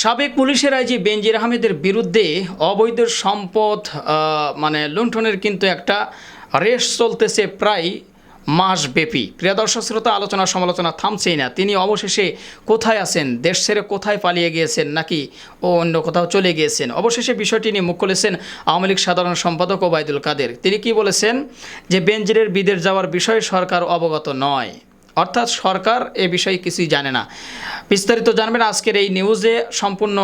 সাবেক পুলিশের আইজি বেনজির আহমেদের বিরুদ্ধে অবৈধ সম্পদ মানে লুণ্ঠনের কিন্তু একটা রেস চলতেছে প্রায় মাসব্যাপী। প্রিয় দর্শক, শ্রোতা, আলোচনা, সমালোচনা থামছেই না। তিনি অবশেষে কোথায় আছেন? দেশ ছেড়ে কোথায় পালিয়ে গিয়েছেন নাকি ও অন্য কোথাও চলে গিয়েছেন? অবশেষে বিষয়টি নিয়ে মুখ খুলেছেন আওয়ামী লীগ সাধারণ সম্পাদক ওবায়দুল কাদের। তিনি কি বলেছেন? যে বেনজিরের বিদেশ যাওয়ার বিষয়ে সরকার অবগত নয়। অর্থাৎ সরকার এ বিষয়ে কিছুই জানে না। বিস্তারিত জানবেন আজকের এই নিউজে। সম্পূর্ণ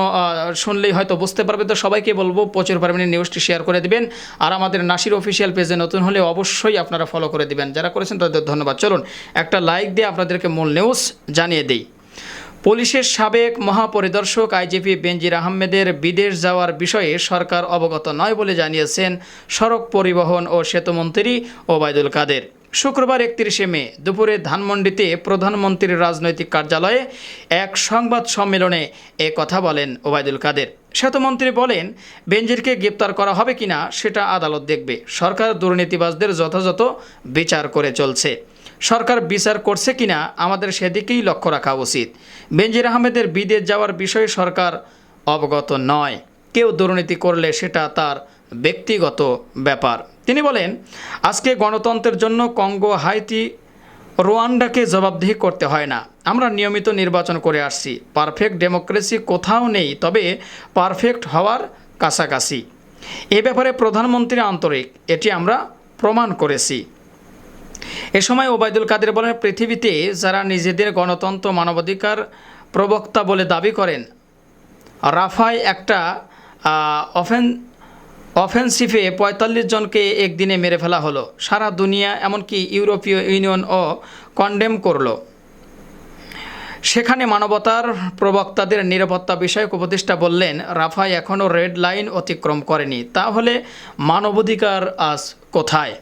শুনলেই হয়তো বুঝতে পারবে তো সবাইকে বলব, প্রচুর পরিমাণে নিউজটি শেয়ার করে দিবেন। আর আমাদের নাসির অফিসিয়াল পেজে নতুন হলে অবশ্যই আপনারা ফলো করে দিবেন। যারা করেছেন তাদের ধন্যবাদ। চলুন, একটা লাইক দিয়ে আপনাদেরকে মূল নিউজ জানিয়ে দিই। পুলিশের সাবেক মহাপরিদর্শক আইজিপি বেনজির আহমেদের বিদেশ যাওয়ার বিষয়ে সরকার অবগত নয় বলে জানিয়েছেন সড়ক পরিবহন ও সেতুমন্ত্রী ওবায়দুল কাদের। শুক্রবার একত্রিশে মে, দুপুরে ধানমন্ডিতে প্রধানমন্ত্রীর রাজনৈতিক কার্যালয়ে এক সংবাদ সম্মেলনে এ কথা বলেন ওবায়দুল কাদের। সেতুমন্ত্রী বলেন বেনজিরকে গ্রেপ্তার করা হবে কিনা সেটা আদালত দেখবে। সরকার দুর্নীতিবাজদের যথাযথ বিচার করে চলছে। সরকার বিচার করছে কিনা আমাদের সেদিকেই লক্ষ্য রাখা উচিত। বেনজির আহমেদের বিদেশ যাওয়ার বিষয়ে সরকার অবগত নয়। কেউ দুর্নীতি করলে সেটা তার ব্যক্তিগত ব্যাপার। তিনি বলেন, আজকে গণতন্ত্রের জন্য কঙ্গো, হাইতি, রোয়ান্ডাকে জবাবদিহি করতে হয় না। আমরা নিয়মিত নির্বাচন করে আসছি। পারফেক্ট ডেমোক্রেসি কোথাও নেই, তবে পারফেক্ট হওয়ার কাছাকাছি। এ ব্যাপারে প্রধানমন্ত্রী আন্তরিক, এটি আমরা প্রমাণ করেছি। এ সময় ওবায়দুল কাদের বলেন, পৃথিবীতে যারা নিজেদের গণতন্ত্র মানবাধিকার প্রবক্তা বলে দাবি করেন, রাফায় একটা অফেন অফেন্সিভে পঁয়তাল্লিশ জনকে একদিনে মেরে ফেলা হলো। সারা দুনিয়া, এমনকি ইউরোপীয় ইউনিয়নও কন্ডেম করল। সেখানে মানবতার প্রবক্তাদের নিরাপত্তা বিষয়ক উপদেষ্টা বললেন রাফায় এখনও রেড লাইন অতিক্রম করেনি। তাহলে মানবাধিকার আজ কোথায়?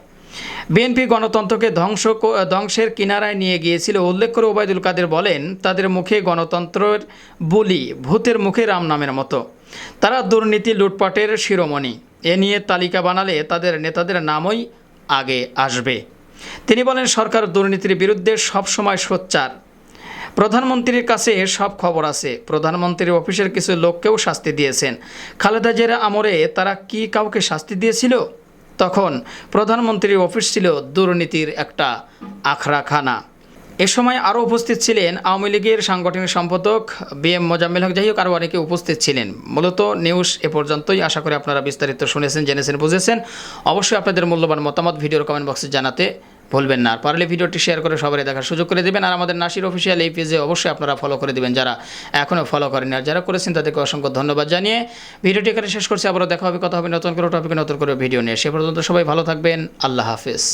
বিএনপি গণতন্ত্রকে ধ্বংস ধ্বংসের কিনারায় নিয়ে গিয়েছিল। উল্লেখ করে ওবায়দুল কাদের বলেন, তাদের মুখে গণতন্ত্রের বুলি, ভূতের মুখে রাম নামের মতো। তারা দুর্নীতি, লুটপাটের শিরোমণি। এ নিয়ে তালিকা বানালে তাদের নেতাদের নামই আগে আসবে। তিনি বলেন, সরকার দুর্নীতির বিরুদ্ধে সবসময় সোচ্চার। প্রধানমন্ত্রীর কাছে সব খবর আছে। প্রধানমন্ত্রীর অফিসের কিছু লোককেও শাস্তি দিয়েছেন। খালেদা জিয়ার আমরে তারা কি কাউকে শাস্তি দিয়েছিল? তখন প্রধানমন্ত্রীর অফিস ছিল দুর্নীতির একটা আখড়াখানা। এ সময় আরও উপস্থিত ছিলেন আওয়ামী লীগের সাংগঠনিক সম্পাদক বি এম মোজাম্মেল হক। যাই হোক আরও অনেকে উপস্থিত ছিলেন। মূলত নিউজ এ পর্যন্তই। আশা করি আপনারা বিস্তারিত শুনেছেন, জেনেছেন, বুঝেছেন। অবশ্যই আপনাদের মূল্যবান মতামত ভিডিওর কমেন্ট বক্সে জানাতে ভুলবেন না। পারলে ভিডিওটি শেয়ার করে সবাই দেখার সুযোগ করে দেবেন। আর আমাদের নাসির অফিসিয়াল এই পেজে অবশ্যই আপনারা ফলো করে দেবেন যারা এখনও ফলো করেন আর যারা করেছেন, তাদেরকে অসংখ্য ধন্যবাদ জানিয়ে ভিডিওটি এখানে শেষ করছি। আবারও দেখা হবে, কথা হবে নতুন করে টপিকে নতুন করে ভিডিও নিয়ে। সে পর্যন্ত সবাই ভালো থাকবেন। আল্লাহ হাফেজ।